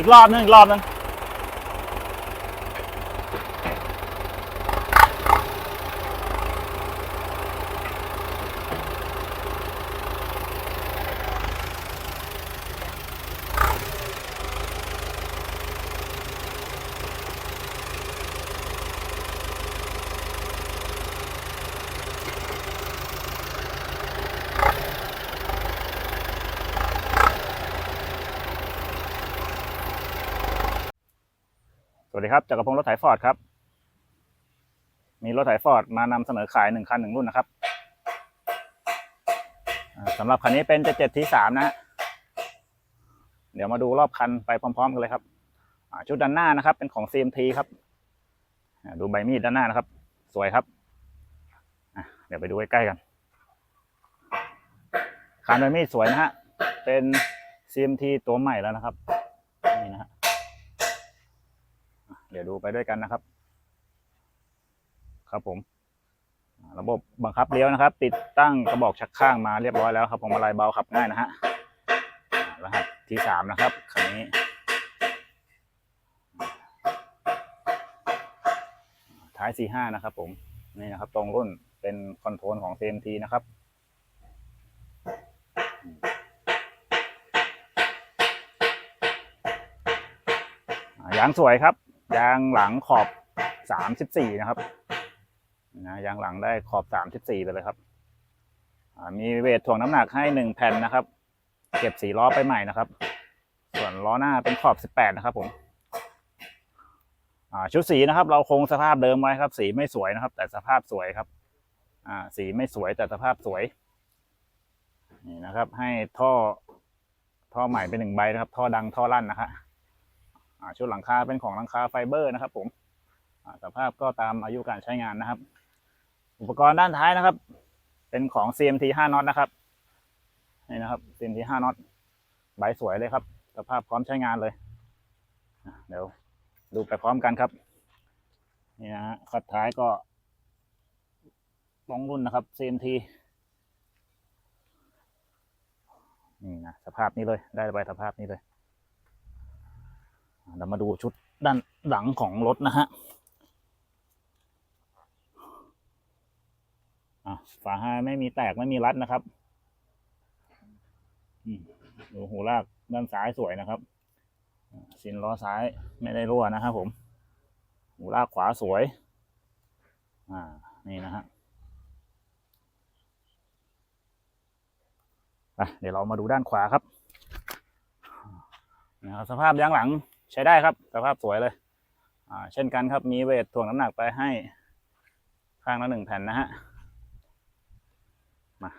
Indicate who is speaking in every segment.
Speaker 1: อีกรอบนึงอีกรอบนึง วัสดีครับจักรพงศ์รถไถฟอร์ดครับ มีรถไถฟอร์ดมานำเสนอขายหนึ่งคันหนึ่งรุ่นนะครับอ่าสำหรับคันนี้เป็นเจ็ดทีสามนะฮะเดี๋ยวมาดูรอบคันไปพร้อม ๆ กันเลยครับชุดด้านหน้านะครับ เป็นของ CMT ครับดูใบมีดด้านหน้านะครับ สวยครับเดี๋ยวไปดูใกล้ๆกันคานใบมีดสวยนะฮะเป็น CMT ตัวใหม่แล้วนะครับ เดี๋ยวดูไปด้วยกันนะครับ ครับผม ระบบบังคับเลี้ยวนะครับ ติดตั้งกระบอกชักข้างมาเรียบร้อยแล้วครับพวงมาลัยเบาขับง่ายนะฮะรหัสที่สามนะครับคันนี้ท้ายสี่ห้านะครับ ผมนี่นะครับ ตรงรุ่นเป็นคอนโทรลของ CMT นะครับอ่ายางสวยครับ ยางหลังขอบสามสิบสี่นะครับนะยางหลังได้ขอบสามสิบสี่ไปเลยครับมีเวทถ่วงน้ำหนักให้หนึ่งแผ่นนะครับ เก็บสีล้อไปใหม่นะครับ ส่วนล้อหน้าเป็นขอบสิบแปดนะครับผมชุดสีนะครับ เราคงสภาพเดิมไว้ครับ สีไม่สวยนะครับ แต่สภาพสวยครับสีไม่สวยแต่สภาพสวยนี่นะครับ ให้ท่อท่อใหม่เป็นหนึ่งใบนะครับ ท่อดังท่อลั่นนะครับ ชุดหลังคาเป็นของหลังคาไฟเบอร์นะครับผมสภาพก็ตามอายุการใช้งานนะครับ อุปกรณ์ด้านท้ายนะครับ เป็นของ CMT 5น็อตนะครับนี่นะครับ CMT 5น็อตใบสวยเลยครับ สภาพพร้อมใช้งานเลยเดี๋ยวดูไปพร้อมกันครับนี่นะฮะคัดท้ายก็ตรงรุ่นนะครับ CMT นี่นะสภาพนี้เลยได้ใบสภาพนี้เลย เรามาดูชุดด้านหลังของรถนะฮะอะฝาห้ายไม่มีแตกไม่มีรัดนะครับดูหูลากด้านซ้ายสวยนะครับสินล้อซ้ายไม่ได้รั่วนะครับผม หูลากขวาสวย อ่า นี่นะฮะอะเดี๋ยวเรามาดูด้านขวาครับนะครับสภาพยางหลัง ใช้ได้ครับสภาพสวยเลย อ่า เช่นกันครับมีเวทถ่วงน้ำหนักไปให้ ข้างละหนึ่งแผ่นนะฮะ มา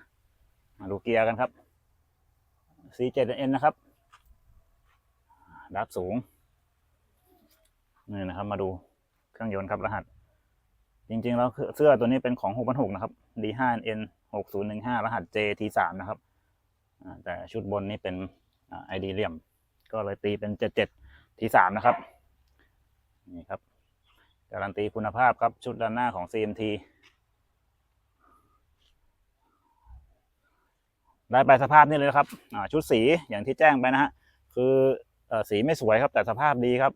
Speaker 1: มาดูเกียร์กันครับ C7N นะครับ ดับสูง นี่นะครับ มาดูเครื่องยนต์ครับรหัส จริงๆ แล้วเสื้อตัวนี้เป็นของ6,600นะครับ D5N 6015 รหัส JT3 นะครับ แต่ชุดบนนี้เป็นอ่า ID เหลี่ยม ก็เลยตีเป็น 77 ที่สามนะครับ นี่ครับ การันตีคุณภาพครับชุดด้านหน้าของ CMT ได้ไปสภาพนี่เลยนะครับชุดสีอย่างที่แจ้งไปนะฮะ คืออสีไม่สวยครับ แต่สภาพดีครับ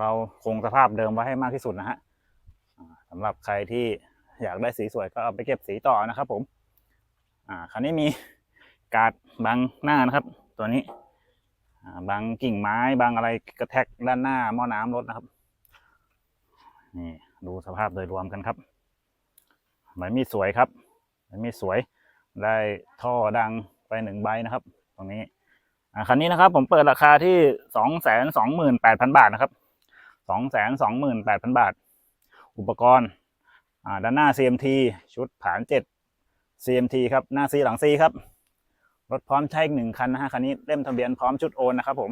Speaker 1: เราคงสภาพเดิมไว้ให้มากที่สุดนะฮะสำหรับใครที่อยากได้สีสวยก็เอาไปเก็บสีต่อนะครับผม อ่าคันนี้มีการ์ดบังหน้านะครับ ตัวนี้ บางกิ่งไม้บางอะไรกระแทกด้านหน้าหม้อน้ำรถนะครับ นี่ดูสภาพโดยรวมกันครับใบมีดสวยครับใบมีดสวยได้ท่อดังไปหนึ่งใบนะครับ ตรงนี้อ่าคันนี้นะครับ ผมเปิดราคาที่สองแสนสองหมื่นแปดพันบาทนะครับสองแสนสองหมื่นแปดพันบาท อุปกรณ์ด้านหน้า CMT ชุดผานเจ็ด CMT ครับ หน้าซีหลังซีครับ รถพร้อมใช้อีกหนึ่งคันนะฮะคันนี้เล่มทะเบียนพร้อมชุดโอนนะครับผม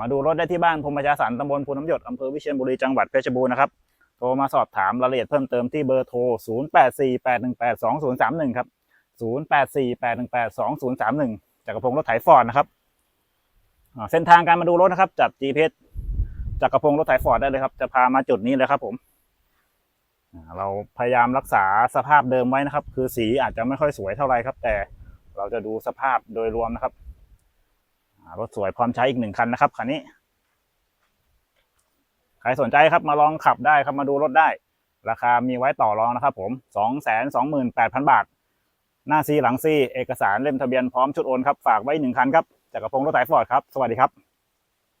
Speaker 1: มาดูรถได้ที่บ้านพรมประชาสันตำบลภูน้ำหยดอำเภอวิเชียรบุรีจังหวัดเพชรบูรณ์นะครับโทรมาสอบถามรายละเอียดเพิ่มเติมที่เบอร์โทร 0848182031 ครับ 0848182031จากกระพงรถไถฟอร์ดนะครับเส้นทางการมาดูรถนะครับ จับ GPS จากกระพงรถไถฟอร์ดได้เลยครับ จะพามาจุดนี้เลยครับผม เราพยายามรักษาสภาพเดิมไว้นะครับ คือสีอาจจะไม่ค่อยสวยเท่าไหร่ครับ แต่ เราจะดูสภาพโดยรวมนะครับรถสวยพร้อมใช้อีกหนึ่งคันนะครับคันนี้ ใครสนใจครับมาลองขับได้ครับมาดูรถได้ ราคามีไว้ต่อรองนะครับ ผมสองแสนสองหมื่นแปดพันบาท หน้าซีหลังซีเอกสารเล่มทะเบียนพร้อมชุดโอนครับฝากไว้หนึ่งคันครับจากกระพงรถสายฟอร์ดครับ สวัสดีครับ